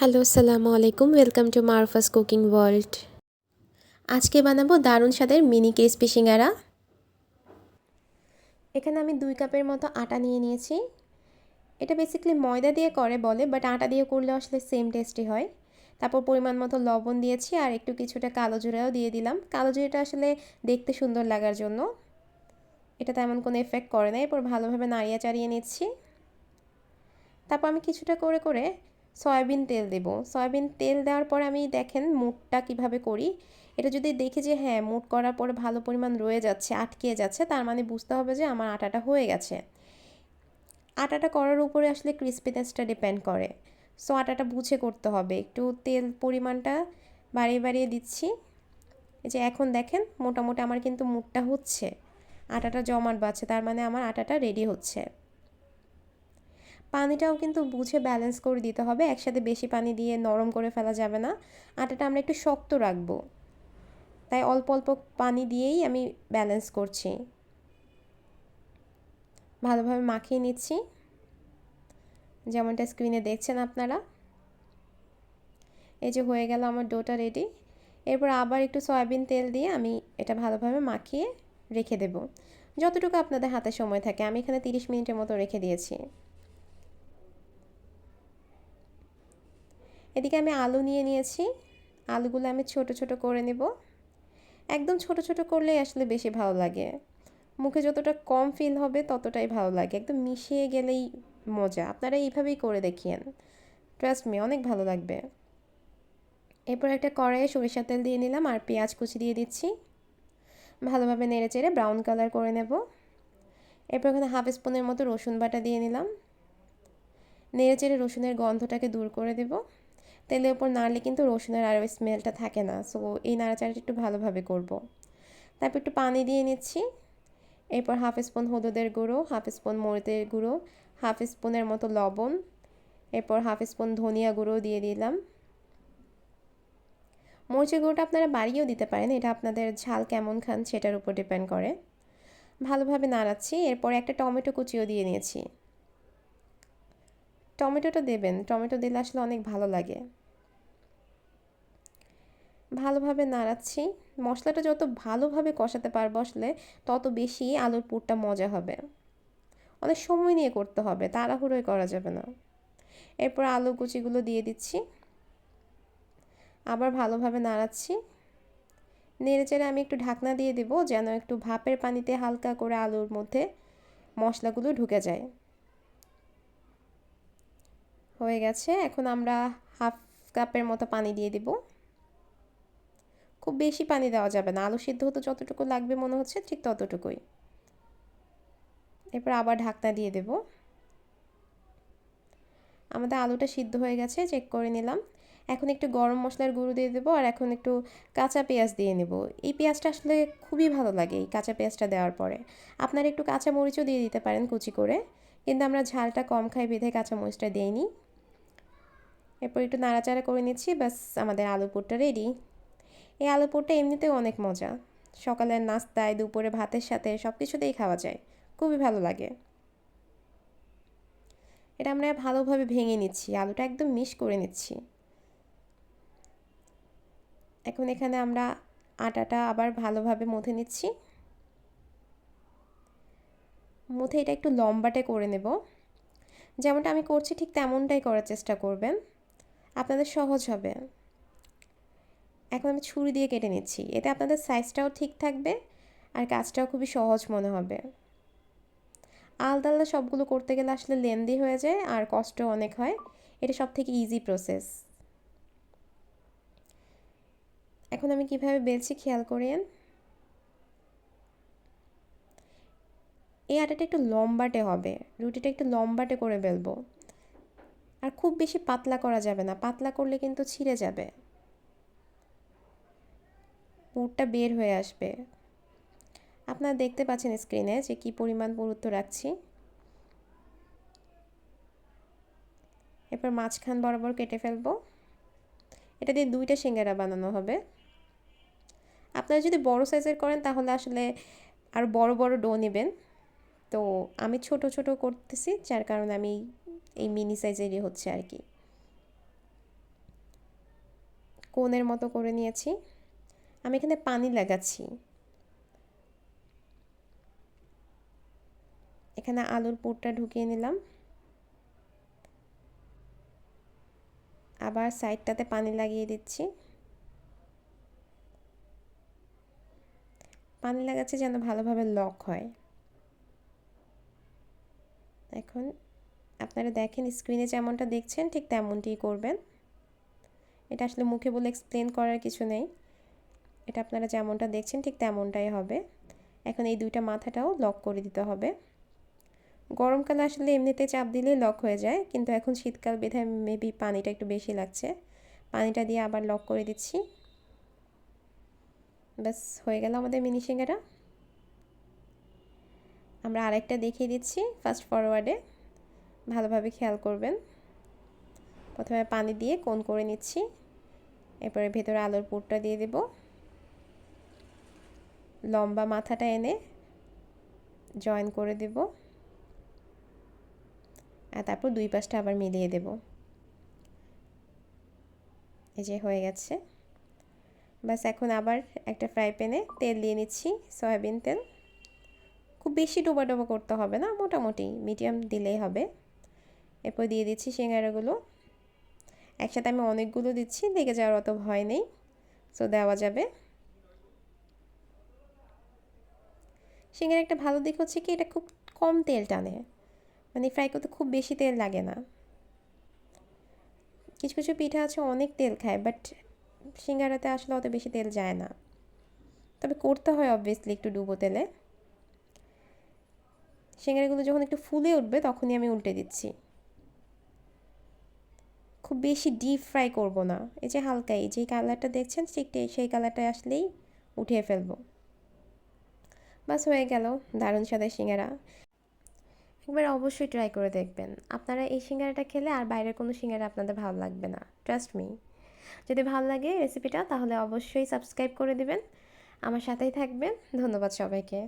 Hello আসসালামু আলাইকুম। Welcome to মারফাস cooking world আজকে বানাবো দারুণ স্বাদের মিনি ক্রিসপি সিঙ্গারা এখানে আমি দুই কাপের মতো আটা নিয়ে নিয়েছি। এটা বেসিক্যালি ময়দা দিয়ে করে বলে বাট আটা দিয়ে করলে আসলে সেম টেস্টি হয়। তারপর পরিমাণ মতো লবণ দিয়েছি আর একটু কিছুটা কালো জিরাও দিয়ে দিলাম। কালো জিরাটা আসলে দেখতে সুন্দর লাগার জন্য। এটা তেমন কোনো এফেক্ট করে না। এরপর ভালোভাবে নাড়িয়ে চাড়িয়ে নিচ্ছি। তারপর আমি কিছুটা করে করে সয়াবিন তেল দেব। সয়াবিন তেল দেওয়ার পর আমি দেখেন মুটটা কীভাবে করি। এটা যদি দেখি যে হ্যাঁ মুট করার পরে ভালো পরিমাণ রয়ে যাচ্ছে, আটকে যাচ্ছে, তার মানে বুঝতে হবে যে আমার আটাটা হয়ে গেছে। আটাটা করার উপরে আসলে ক্রিসপিনেসটা ডিপেন্ড করে। সো আটাটা বুঝে করতে হবে। একটু তেল পরিমাণটা বাড়িয়ে বাড়িয়ে দিচ্ছি। এই যে এখন দেখেন মোটামুটি আমার কিন্তু মুটটা হচ্ছে। আটাটা জমাট বাচ্ছে, তার মানে আমার আটাটা রেডি হচ্ছে। পানিটাও কিন্তু বুঝে ব্যালেন্স করে দিতে হবে। একসাথে বেশি পানি দিয়ে নরম করে ফেলা যাবে না। আটাটা আমরা একটু শক্ত রাখব। তাই অল্প অল্প পানি দিয়েই আমি ব্যালেন্স করছি। ভালোভাবে মাখিয়ে নিচ্ছি। যেমনটা স্ক্রিনে দেখছেন আপনারা। এই যে হয়ে গেল আমার ডোটা রেডি এরপর আবার একটু সয়াবিন তেল দিয়ে আমি এটা ভালোভাবে মাখিয়ে রেখে দেব। যতটুকু আপনাদের হাতে সময় থাকে, আমি এখানে তিরিশ মিনিটের মতো রেখে দিয়েছি। এদিকে আমি আলু নিয়ে নিয়েছি। আলুগুলো আমি ছোট ছোট করে নেব। একদম ছোট ছোট করলেই আসলে বেশি ভালো লাগে। মুখে যতটা কম ফিল হবে ততটাই ভালো লাগে। একদম মিশিয়ে গেলেই মজা। আপনারা এইভাবেই করে দেখিয়েন। ট্রাস্ট মি অনেক ভালো লাগবে। এরপর একটা কড়াইয়ে সরিষার তেল দিয়ে নিলাম আর পেঁয়াজ কুচি দিয়ে দিচ্ছি। ভালোভাবে নেড়ে চেড়ে ব্রাউন কালার করে নেব। এরপর এখানে হাফ স্পুনের মতো রসুন বাটা দিয়ে নিলাম। নেড়ে চেড়ে রসুনের গন্ধটাকে দূর করে দেবো। তেলের উপর নাড়লে কিন্তু রসুনের আর ওই স্মেলটা থাকে না। সো এই নাড়াচাড়াটা একটু ভালোভাবে করব। তারপর একটু পানি দিয়ে নিচ্ছি। এরপর হাফ স্পুন হলুদের গুঁড়ো, হাফ স্পুন মরিচের গুঁড়ো, হাফ স্পুনের মতো লবণ, এরপর হাফ স্পুন ধনিয়া গুঁড়ো দিয়ে দিলাম। মরিচের গুঁড়োটা আপনারা বাড়িয়েও দিতে পারেন, এটা আপনাদের ঝাল কেমন খান সেটার উপর ডিপেন্ড করে। ভালোভাবে নাড়াচ্ছি, এরপর একটা টমেটো কুচিও দিয়ে নিয়েছি। টমেটোটা দেবেন, টমেটো দিলে আসলে অনেক ভালো লাগে। ভালোভাবে নাড়াচ্ছি। মশলাটা যত ভালোভাবে কষাতে পারব আসলে, তত বেশি আলুর পুরটা মজা হবে। অনেক সময় নিয়ে করতে হবে তাড়াহুড়োই করা যাবে না। এরপর আলু কুচিগুলো দিয়ে দিচ্ছি। আবার ভালোভাবে নাড়াচ্ছি। নেড়ে চেড়ে আমি একটু ঢাকনা দিয়ে দেবো যেন একটু ভাপের পানিতে হালকা করে আলুর মধ্যে মশলাগুলো ঢুকে যায়। হয়ে গেছে, এখন আমরা হাফ কাপের মতো পানি দিয়ে দিব। খুব বেশি পানি দেওয়া যাবে না। আলু সিদ্ধ হতে যতটুকু লাগবে মনে হচ্ছে ঠিক ততটুকুই। এরপর আবার ঢাকনা দিয়ে দেব। আমাদের আলুটা সিদ্ধ হয়ে গেছে চেক করে নিলাম। এখন একটু গরম মশলার গুঁড়ো দিয়ে দেবো আর এখন একটু কাঁচা পেঁয়াজ দিয়ে নেব। এই পেঁয়াজটা আসলে খুবই ভালো লাগে এই কাঁচা পেঁয়াজটা দেওয়ার পরে। আপনারা একটু কাঁচা মরিচও দিয়ে দিতে পারেন কুচি করে, কিন্তু আমরা ঝালটা কম খাই, বেঁধে কাঁচা মরিচটা দিই দিইনি এরপর একটু নাড়াচাড়া করে নিচ্ছি, ব্যাস আমাদের আলু পুরটা রেডি এই আলু পুরটা এমনিতেও অনেক মজা। সকালের নাস্তায়, দুপুরে ভাতের সাথে সব কিছুতেই খাওয়া যায়। খুবই ভালো লাগে। এটা আমরা ভালোভাবে ভেঙে নিচ্ছি, আলুটা একদম মিশ করে নিচ্ছি। এখন এখানে আমরা আটাটা আবার ভালোভাবে মথে নিচ্ছি। মুথে এটা একটু লম্বাটে করে নেব। যেমনটা আমি করছি ঠিক তেমনটাই করার চেষ্টা করবেন। আপনাদের সহজ হবে। এখন আমি ছুরি দিয়ে কেটে নিচ্ছি। এতে আপনাদের সাইজটাও ঠিক থাকবে আর কাজটাও খুবই সহজ মনে হবে। আলাদা আলাদা সবগুলো করতে গেলে আসলে লেন্দি হয়ে যায় আর কষ্ট অনেক হয়। এটা সব থেকে ইজি প্রসেস এখন আমি কীভাবে বেলছি খেয়াল করেন। এই আটাটা একটু লম্বাটে হবে। রুটিটা একটু লম্বাটে করে বেলবো। আর খুব বেশি পাতলা করা যাবে না। পাতলা করলে কিন্তু ছিঁড়ে যাবে। পুরটা বের হয়ে আসবে। আপনারা দেখতে পাচ্ছেন স্ক্রিনে যে কি পরিমাণ পুরুত্ব রাখছি। এরপর মাঝখান বরাবর কেটে ফেলব। এটা দিয়ে দুইটা সিঙ্গারা বানানো হবে। আপনারা যদি বড় সাইজের করেন তাহলে আসলে আর বড় বড় ডো নেবেন। তো আমি ছোট ছোট করতেছি, যার কারণে আমি এই মিনি সাইজেরই হচ্ছে আর কি। কোনের মতো করে নিয়েছি। আমি এখানে পানি লাগাচ্ছি। এখানে আলুর পুরটা ঢুকিয়ে নিলাম। আবার সাইডটাতে পানি লাগিয়ে দিচ্ছি। পানি লাগাচ্ছে যেন ভালোভাবে লক হয়। এখন আপনারা দেখেন স্ক্রিনে যেমনটা দেখছেন ঠিক তেমনটিই করবেন। এটা আসলে মুখে বলে এক্সপ্লেন করার কিছু নেই। এটা আপনারা যেমনটা দেখছেন ঠিক তেমনটাই হবে। এখন এই দুইটা মাথাটাও লক করে দিতে হবে। গরমকালে আসলে এমনিতে চাপ দিলেই লক হয়ে যায়, কিন্তু এখন শীতকাল বেঁধে মেবি পানিটা একটু বেশি লাগছে। পানিটা দিয়ে আবার লক করে দিচ্ছি। ব্যাস, হয়ে গেল আমাদের মিনি সিঙ্গারা। আমরা আরেকটা দেখিয়ে দিচ্ছি ফার্স্ট ফরওয়ার্ডে ভালোভাবে খেয়াল করবেন। প্রথমে পানি দিয়ে কোন করে নিচ্ছি, এরপরে ভেতরে আলোর পুরটা দিয়ে দেব। লম্বা মাথাটা এনে জয়েন করে দেব। আর তারপর দুই পাশটা আবার মিলিয়ে দেব। এই যে হয়ে গেছে। বাস এখন আবার একটা ফ্রাই প্যানে তেল দিয়ে নিচ্ছি, সয়াবিন তেল। খুব বেশি ডোবা ডোবা করতে হবে না, মোটামুটি মিডিয়াম দিলেই হবে। এরপর দিয়ে দিচ্ছি সিঙ্গারাগুলো। একসাথে আমি অনেকগুলো দিচ্ছি, লেগে যাওয়ার অত ভয় নেই। সো দেওয়া যাবে। সিঙ্গার একটা ভালো দিক হচ্ছে কি, এটা খুব কম তেল টানে। মানে ফ্রাই করতে খুব বেশি তেল লাগে না। কিছু কিছু পিঠা আছে অনেক তেল খায় বাট সিঙ্গারাতে আসলে অত বেশি তেল যায় না। তবে করতে হয় অবভিয়াসলি একটু ডুবো তেলে। সিঙ্গারাগুলো যখন একটু ফুলে উঠবে তখনই আমি উল্টে দিচ্ছি। খুব বেশি ডিপ ফ্রাই করব না। এই যে হালকা এই যে কালারটা দেখছেন, ঠিক সেই কালারটা আসলেই উঠিয়ে ফেলব। বাস হয়ে গেল দারুণ সাদা সিঙ্গারা। একবার অবশ্যই ট্রাই করে দেখবেন। আপনারা এই সিঙ্গারাটা খেলে আর বাইরের কোনো সিঙ্গারা আপনাদের ভালো লাগবে না। ট্রাস্ট মি যদি ভালো লাগে রেসিপিটা তাহলে অবশ্যই সাবস্ক্রাইব করে দিবেন। আমার সাথেই থাকবেন। ধন্যবাদ সবাইকে।